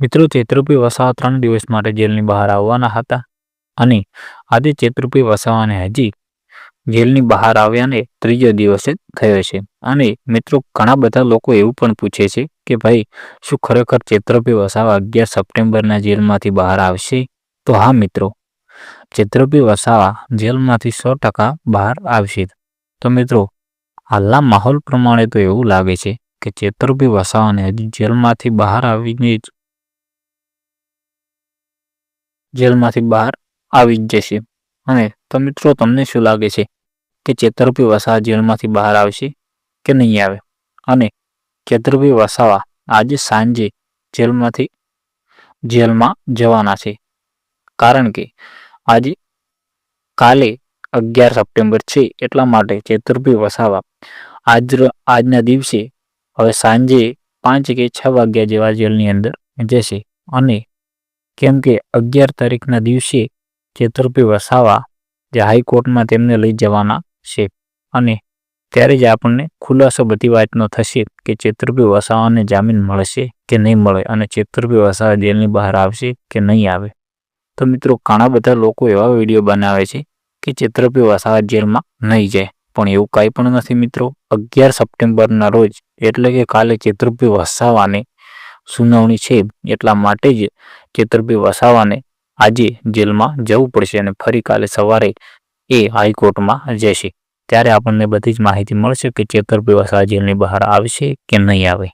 મિત્રો, ચેતરપી વસાવા ત્રણ દિવસ માટે જેલની બહાર આવવાના હતા અને આજે ચેતરપી વસાવાને હજી જેલની બહાર આવ્યાને ત્રીજો દિવસે થયો છે. અને મિત્રો, ઘણા બધા લોકો એવું પણ પૂછે છે કે ભાઈ, શું ખરેખર ચેતરપી વસાવા અગિયાર સપ્ટેમ્બરના જેલમાંથી બહાર આવશે? તો હા મિત્રો, ચેતરપી વસાવા જેલમાંથી સો ટકા બહાર આવશે. તો મિત્રો, હાલના માહોલ પ્રમાણે તો એવું લાગે છે કે ચેતરપી વસાવાને હજી જેલમાંથી બહાર આવીને જ જેલમાંથી બહાર આવી જ જશે. અને તો મિત્રો તમને શું લાગે છે કે ચેતરપી વસાવા જેલમાંથી બહાર આવશે કે નહીં આવે? અને ચેતરપી વસાવા આજે સાંજે જેલમાંથી, જેલમાં જવાના છે. કારણ કે આજે કાલે અગિયાર સપ્ટેમ્બર છે એટલા માટે ચેતરપી વસાવા આજ આજના દિવસે હવે સાંજે પાંચ કે છ વાગ્યા જેવા જેલની અંદર જશે. અને કેમ કે અગિયાર તારીખના દિવસે છેતરપી વસાવા જે હાઈકોર્ટમાં તેમને લઈ જવાના છે અને ત્યારે જ આપણને ખુલાસો બધી વાતનો થશે કે ચેતરપી વસાવાને જામીન મળશે કે નહીં મળે અને ચેતરપી વસાવા જેલની બહાર આવશે કે નહીં આવે. તો મિત્રો, ઘણા બધા લોકો એવા વીડિયો બનાવે છે કે ચેતરપી વસાવા જેલમાં નહીં જાય. પણ એવું કાંઈ પણ નથી મિત્રો. અગિયાર સપ્ટેમ્બરના રોજ એટલે કે કાલે ચેતરપી વસાવાને સુનાવણી છે એટલા માટે જ ચેતરપી વસાવાને આજે જેલમાં જવું પડશે અને ફરી કાલે સવારે એ હાઈકોર્ટમાં જશે. ત્યારે આપણને બધી જ માહિતી મળશે કે ચેતરપી વસાવા જેલની બહાર આવશે કે નહીં આવે.